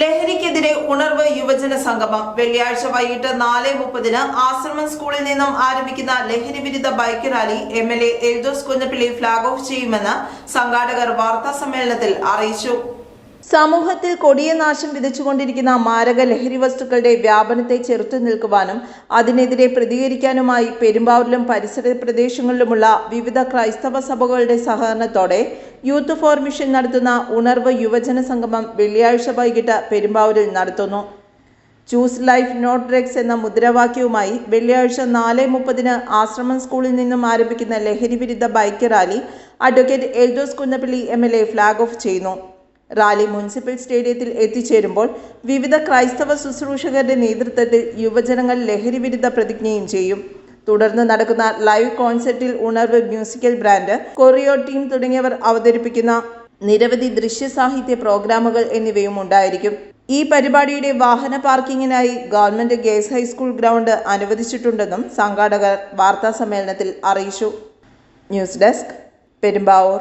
ലഹരിക്കെതിരെ ഉണർവ് യുവജന സംഗമം. വെള്ളിയാഴ്ച വൈകിട്ട് നാല് മുപ്പതിന് ആശ്രമം സ്കൂളിൽ നിന്നും ആരംഭിക്കുന്ന ലഹരി വിരുദ്ധ bike rally M L A Eldhose Kunnappilly flag off ചെയ്യുമെന്ന് സംഘാടകർ വാർത്താ സമ്മേളനത്തിൽ അറിയിച്ചു. സമൂഹത്തിൽ കൊടിയ നാശം വിതച്ചുകൊണ്ടിരിക്കുന്ന മാരക ലഹരി വസ്തുക്കളുടെ വ്യാപനത്തെ ചെറുത്തു നിൽക്കുവാനും അതിനെതിരെ പ്രതികരിക്കാനുമായി പെരുമ്പാവൂരിലും പരിസര പ്രദേശങ്ങളിലുമുള്ള വിവിധ ക്രൈസ്തവ സഭകളുടെ സഹകരണത്തോടെ യൂത്ത് ഫോർ മിഷൻ നടത്തുന്ന ഉണർവ് യുവജന സംഗമം വെള്ളിയാഴ്ച വൈകിട്ട് പെരുമ്പാവൂരിൽ നടത്തുന്നു. ചൂസ് ലൈഫ് നോട്ട് ഡ്രഗ്സ് എന്ന മുദ്രാവാക്യവുമായി വെള്ളിയാഴ്ച നാല് മുപ്പതിന് ആശ്രമം സ്കൂളിൽ നിന്നും ആരംഭിക്കുന്ന ലഹരി വിരുദ്ധ bike rally advocate Eldhose Kunnappilly M L A flag off ചെയ്യുന്നു. റാലി മുനിസിപ്പൽ സ്റ്റേഡിയത്തിൽ എത്തിച്ചേരുമ്പോൾ വിവിധ ക്രൈസ്തവ ശുശ്രൂഷകരുടെ നേതൃത്വത്തിൽ യുവജനങ്ങൾ ലഹരി വിരുദ്ധ പ്രതിജ്ഞയും ചെയ്യും. തുടർന്ന് നടക്കുന്ന ലൈവ് കോൺസെർട്ടിൽ ഉണർവ് മ്യൂസിക്കൽ ബ്രാൻഡ് കൊറിയോ ടീം തുടങ്ങിയവർ അവതരിപ്പിക്കുന്ന നിരവധി ദൃശ്യ സാഹിത്യ പ്രോഗ്രാമുകൾ എന്നിവയും ഉണ്ടായിരിക്കും. ഈ പരിപാടിയുടെ വാഹന പാർക്കിങ്ങിനായി government girls high school ground അനുവദിച്ചിട്ടുണ്ടെന്നും സംഘാടകർ വാർത്താ സമ്മേളനത്തിൽ അറിയിച്ചു. News desk Perumbavoor.